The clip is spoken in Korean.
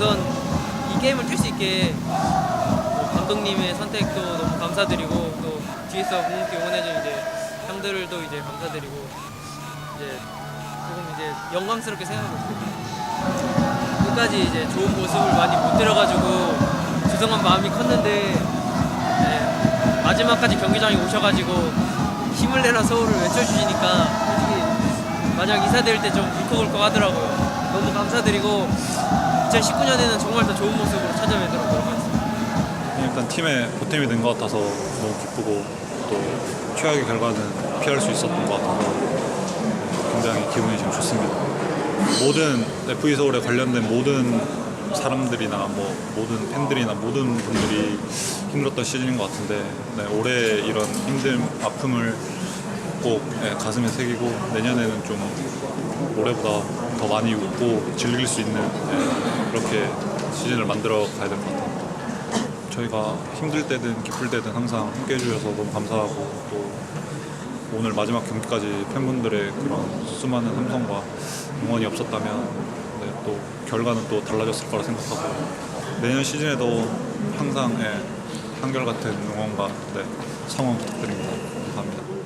우선 이 게임을 뛸 수 있게 뭐 감독님의 선택도 너무 감사드리고 또 뒤에서 묵묵히 응원해준 이제 형들도 이제 감사드리고 이제 조금 이제 영광스럽게 생각하고 있어요. 끝까지 이제 좋은 모습을 많이 못 들여가지고 죄송한 마음이 컸는데 네, 마지막까지 경기장에 오셔가지고 힘을 내라 서울을 외쳐주시니까 솔직히 마지막 인사드릴 때좀 울컥울컥 하더라고요. 너무 감사드리고 2019년에는 정말 더 좋은 모습으로 찾아뵙도록 노력하겠습니다. 일단 팀의 보탬이 된 것 같아서 너무 기쁘고 또 최악의 결과는 피할 수 있었던 것 같아서 굉장히 기분이 지금 좋습니다. 모든 FE 서울에 관련된 모든 사람들이나 뭐 모든 팬들이나 모든 분들이 힘들었던 시즌인 것 같은데 네, 올해 이런 힘듦 아픔을 꼭 예, 가슴에 새기고 내년에는 좀 올해보다 더 많이 웃고 즐길 수 있는 예, 그렇게 시즌을 만들어 가야 될 것 같아요. 저희가 힘들 때든 기쁠 때든 항상 함께 해주셔서 너무 감사하고 또 오늘 마지막 경기까지 팬분들의 그런 수많은 함성과 응원이 없었다면 네, 또 결과는 또 달라졌을 거라 생각하고 내년 시즌에도 항상 예, 한결같은 응원과 네, 성원 부탁드립니다. 감사합니다.